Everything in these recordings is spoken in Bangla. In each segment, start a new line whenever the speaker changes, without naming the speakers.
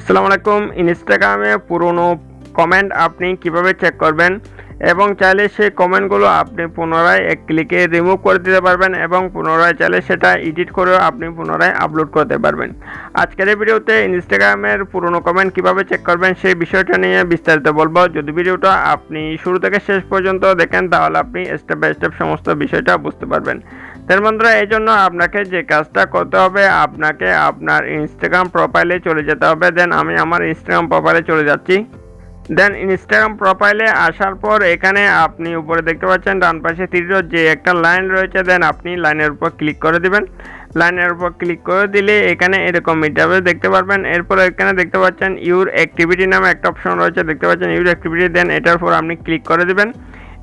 আসসালামু আলাইকুম। ইনস্টাগ্রামে পুরনো কমেন্ট আপনি কীভাবে চেক করবেন? এবং চাইলে সেই কমেন্টগুলো আপনি পুনরায় এক ক্লিকে রিমুভ করে দিতে পারবেন এবং পুনরায় চাইলে সেটা এডিট করেও আপনি পুনরায় আপলোড করতে পারবেন। আজকের এই ভিডিওতে ইনস্টাগ্রামের পুরনো কমেন্ট কীভাবে চেক করবেন সেই বিষয়টা নিয়ে বিস্তারিত বলব। যদি ভিডিওটা আপনি শুরু থেকে শেষ পর্যন্ত দেখেন, তাহলে আপনি স্টেপ বাই স্টেপ সমস্ত বিষয়টা বুঝতে পারবেন। তার বন্ধুরা, এই জন্য আপনাকে যে কাজটা করতে হবে, আপনাকে আপনার ইনস্টাগ্রাম প্রোফাইলে চলে যেতে হবে। দেন আমি আমার ইনস্টাগ্রাম প্রোফাইলে চলে যাচ্ছি। দেন ইনস্টাগ্রাম প্রোফাইলে আসার পর এখানে আপনি উপরে দেখতে পাচ্ছেন, ডান পাশে তীর যে একটা লাইন রয়েছে দেন আপনি লাইনের উপর ক্লিক করে দিবেন। লাইনের উপর ক্লিক করে দিলে এখানে এরকম ইন্টারভিউ দেখতে পারবেন। এরপর এখানে দেখতে পাচ্ছেন ইউর অ্যাক্টিভিটি নামে একটা অপশন রয়েছে। দেখতে পাচ্ছেন ইউর অ্যাক্টিভিটি দেন এটার উপর আপনি ক্লিক করে দিবেন।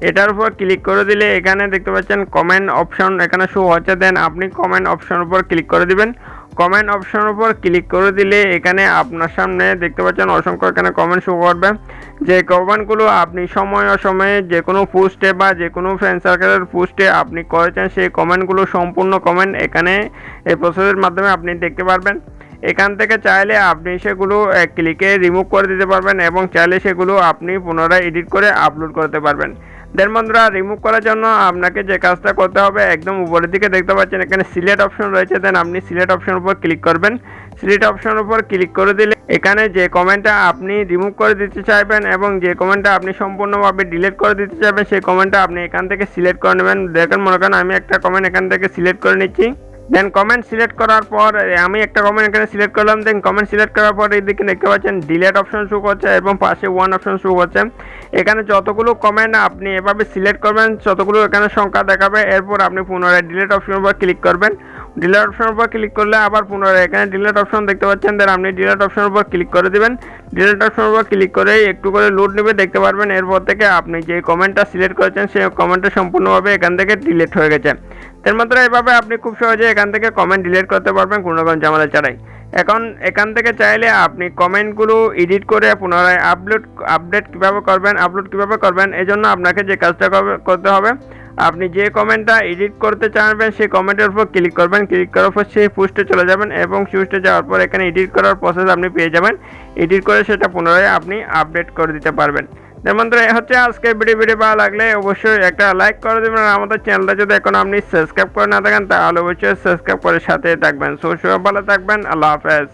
এটার উপর ক্লিক করে দিলে এখানে দেখতে পাচ্ছেন কমেন্ট অপশন এখানে শো হচ্ছে। দেন আপনি কমেন্ট অপশন উপর ক্লিক করে দিবেন। কমেন্ট অপশন উপর ক্লিক করে দিলে এখানে আপনার সামনে দেখতে পাচ্ছেন অসংখ্য এখানে কমেন্ট শো করবে। যে কমেন্টগুলো আপনি সময় অসময়ে যে কোনো পোস্টে বা যে কোনো ফ্রেন্ড সার্কেলের পোস্টে আপনি করেছেন, সেই কমেন্টগুলো সম্পূর্ণ কমেন্ট এখানে এই প্রসেসের মাধ্যমে আপনি দেখতে পারবেন। এখান থেকে চাইলে আপনি সেগুলো ক্লিকে রিমুভ করে দিতে পারবেন এবং চাইলে সেগুলো আপনি পুনরায় এডিট করে আপলোড করতে পারবেন। দেন বন্ধুরা রিমুভ করার জন্য আপনাকে যে কাজটা করতে হবে, একদম উপরের দিকে দেখতে পাচ্ছেন, এখানে সিলেক্ট অপশন রয়েছে। দেন আপনি সিলেক্ট অপশন উপর ক্লিক করবেন। সিলেক্ট অপশন উপর ক্লিক করে দিলে এখানে যে কমেন্টটা আপনি রিমুভ করে দিতে চাইবেন এবং যে কমেন্টটা আপনি সম্পূর্ণভাবে ডিলিট করে দিতে চাইবেন, সেই কমেন্টটা আপনি এখান থেকে সিলেক্ট করে নেবেন। দেখেন, মনে করেন আমি একটা কমেন্ট এখান থেকে সিলেক্ট করে নিচ্ছি। দেন কমেন্ট সিলেক্ট করার পর, আমি একটা কমেন্ট এখানে সিলেক্ট করলাম। দেন কমেন্ট সিলেক্ট করার পর এইদিকে দেখতে পাচ্ছেন ডিলেট অপশন শো করছে এবং পাশে ওয়ান অপশন শো করছে। এখানে যতগুলো কমেন্ট আপনি এভাবে সিলেক্ট করবেন, যতগুলো এখানে সংখ্যা দেখাবে, এরপর আপনি পুনরায় ডিলেট অপশনের উপর ক্লিক করবেন। ডিলেট অপশনের উপর ক্লিক করলে আবার পুনরায় এখানে ডিলেট অপশন দেখতে পাচ্ছেন দেন আপনি ডিলেট অপশনের উপর ক্লিক করে দিবেন। ডিলেট অপশনের উপর ক্লিক করে একটু করে লোড নেবে, দেখতে পারবেন এরপর থেকে আপনি যে কমেন্টটা সিলেক্ট করেছেন, সেই কমেন্টটা সম্পূর্ণভাবে এখান থেকে ডিলেট হয়ে গেছে। এর মাত্র এভাবে আপনি খুব সহজে এখান থেকে কমেন্ট ডিলেট করতে পারবেন, কোনো রকম ঝামেলা ছাড়াই। এখন এখান থেকে চাইলে আপনি কমেন্টগুলো এডিট করে পুনরায় আপলোড, আপডেট কীভাবে করবেন, আপলোড কীভাবে করবেন, এজন্য আপনাকে যে কাজটা করতে হবে, আপনি যে কমেন্টটা এডিট করতে চাইবেন, সেই কমেন্টের উপর ক্লিক করবেন, ক্লিক করার পর সেই পোস্টে চলে যাবেন এবং পোস্টে যাওয়ার পর এখানে এডিট করার প্রসেস আপনি পেয়ে যাবেন। এডিট করে সেটা পুনরায় আপনি আপডেট করে দিতে পারবেন। যেমন ধরো হচ্ছে আজকে ভিডিও ভিডিও ভালো লাগলে অবশ্যই একটা লাইক করে দেবেন। আর আমাদের চ্যানেলটা যদি এখন আপনি সাবস্ক্রাইব করে না থাকেন, তাহলে অবশ্যই সাবস্ক্রাইব করে সাথে থাকবেন। সো ভালো থাকবেন। আল্লাহ হাফেজ।